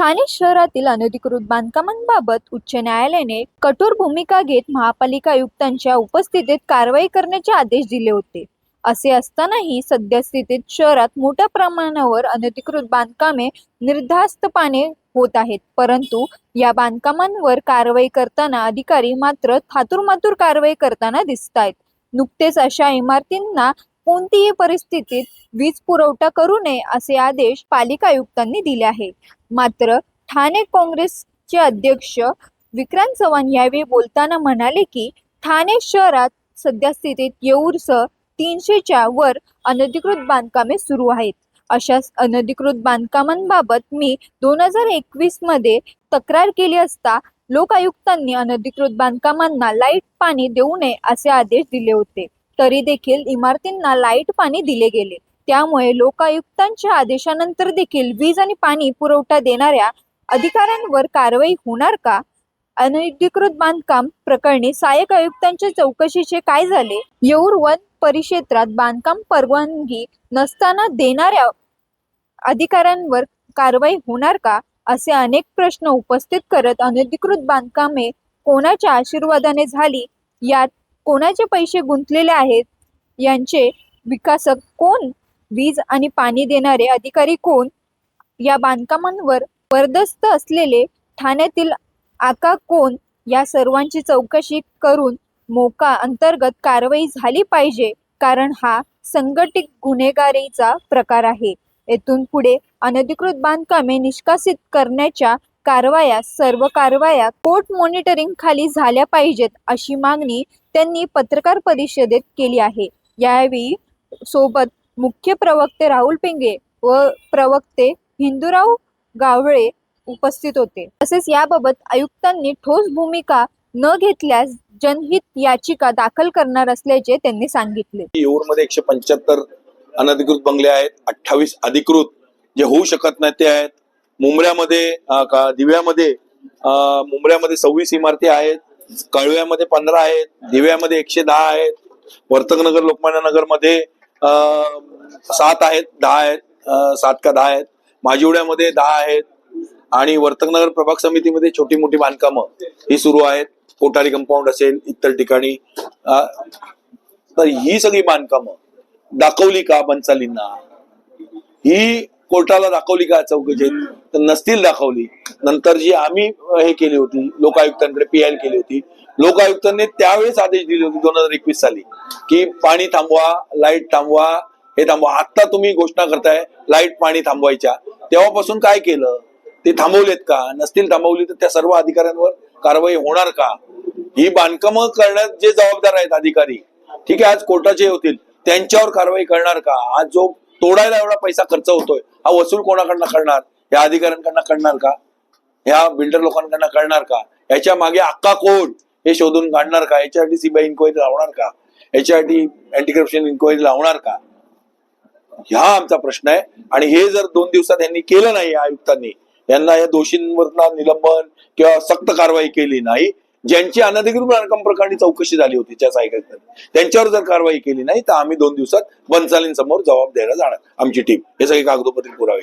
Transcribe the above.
ठाणे शहरातील अनधिकृत बांधकामांबाबत उच्च न्यायालयाने कठोर भूमिका घेत महापालिका आयुक्तांच्या उपस्थितीत कारवाई करण्याचे आदेश दिले होते. असे असतानाही सद्यस्थितीत शहरात मोठ्या प्रमाणावर अनधिकृत बांधकामे निर्धास्तपणे होत आहेत परंतु या बांधकामांवर कारवाई करताना अधिकारी मात्र थातुरमातुर कारवाई करताना दिसत आहेत नुकतेच अशा इमारतींना कोणतीही परिस्थितीत वीज पुरवठा करू नये असे आदेश पालिका आयुक्तांनी दिले आहे मात्र ठाणे काँग्रेसचे अध्यक्ष विक्रांत चव्हाण यावेळी बोलताना म्हणाले की ठाणे शहरात सद्यस्थितीत येऊरसह तीनशेच्या वर अनधिकृत बांधकामे सुरू आहेत. अशा अनधिकृत बांधकामांबाबत मी दोन हजार एकवीसमध्ये तक्रार केली असता लोकायुक्तांनी अनधिकृत बांधकामांना लाइट पाणी देऊ नये असे आदेश दिले होते. तरी देखील इमारतींना लाइट पाणी दिले गेले. त्यामुळे लोकायुक्तांच्या आदेशानंतर देखील वीज आणि पाणी पुरवठा देणाऱ्या अधिकाऱ्यांवर कारवाई होणार का? अनधिकृत बांधकाम प्रकरणी सहाय्यक आयुक्तांच्या चौकशीचे काय झाले? येऊर वन परिक्षेत्रात बांधकाम परवानगी नसताना देणाऱ्या अधिकाऱ्यांवर कारवाई होणार का? असे अनेक प्रश्न उपस्थित करत अनधिकृत बांधकामे कोणाच्या आशीर्वादाने झाली? यात कोणाचे पैसे गुंतलेले आहेत? यांचे विकासक कोण? वीज आणि पाणी देणारे अधिकारी कोण? या बांधकामांवर बरदस्त असलेले ठाण्यातील आका कोण? या सर्वांची चौकशी करून मोका अंतर्गत कारवाई झाली पाहिजे कारण हा संघटित गुन्हेगारीचा प्रकार आहे. येथून पुढे अनधिकृत बांधकामे निष्कासित करण्याच्या कारवाया सर्व कारवाया कोर्ट मॉनिटरिंग खाली झाल्या पाहिजेत अशी मागणी त्यांनी पत्रकार परिषदेत केली आहे. यावेळी सोबत मुख्य प्रवक्ते राहुल पिंगे व प्रवक्ते हिंदूराव गावळे उपस्थित होते. तसेच याबाबत आयुक्तांनी ठोस भूमिका न घेतल्यास जनहित याचिका दाखल करणार असल्याचे त्यांनी सांगितले. येऊरमध्ये एकशे पंच्याहत्तर अनधिकृत बंगले आहेत अठ्ठावीस अधिकृत जे होऊ शकत नाही ते आहेत. मुंबऱ्यामध्ये का दिव्यामध्ये मुंबऱ्यामध्ये सव्वीस इमारती आहेत कळव्यामध्ये पंधरा आहेत दिव्यामध्ये एकशे दहा आहेत वर्तकनगर लोकमान्य नगरमध्ये सात आहेत दहा आहेत सात का दहा आहेत माजिवड्यामध्ये दहा आहेत आणि वर्तकनगर प्रभाग समितीमध्ये छोटी मोठी बांधकामं ही सुरू आहेत. कोठारी कंपाऊंड असेल इतर ठिकाणी तर ही सगळी बांधकामं दाखवली का बन्सालींना ही कोर्टाला दाखवली का चौकशीत तर नसतील दाखवली. नंतर जी आम्ही हे केली होती लोकायुक्तांकडे पी आय केली होती लोकायुक्तांनी त्यावेळेस आदेश दिले होते दोन हजार एकवीस साली की पाणी थांबवा लाइट थांबवा हे थांबवा. आता तुम्ही घोषणा करताय लाइट पाणी थांबवायच्या. तेव्हापासून काय केलं? ते थांबवलेत का? नसतील थांबवली तर त्या सर्व अधिकाऱ्यांवर कारवाई होणार का? ही बांधकामं करण्यात जे जबाबदार आहेत अधिकारी ठीक आहे आज कोर्टाचे होतील त्यांच्यावर कारवाई करणार का? आज जो तोडायला एवढा पैसा खर्च होतोय हा वसूल कोणाकडनं करणार? या अधिकाऱ्यांकडनं करणार का? ह्या बिल्डर लोकांकडनं करणार का? याच्या मागे अक्का कोण? हे शोधून काढणार का? याच्यासाठी सीबीआय इन्क्वायरी लावणार का? याच्यासाठी अँटी करप्शन इन्क्वायरी लावणार का? हा आमचा प्रश्न आहे. आणि हे जर दोन दिवसात यांनी केलं नाही या आयुक्तांनी यांना या दोषींवर निलंबन किंवा सक्त कारवाई केली नाही ज्यांची अनधिकृत बांधकाम प्रकरणी चौकशी झाली होती त्या सायकल त्यांच्यावर जर कारवाई केली नाही तर आम्ही दोन दिवसात बन्सालींसमोर जबाब द्यायला जाणार आमची टीम. हे सगळे कागदोपत्री पुरावे.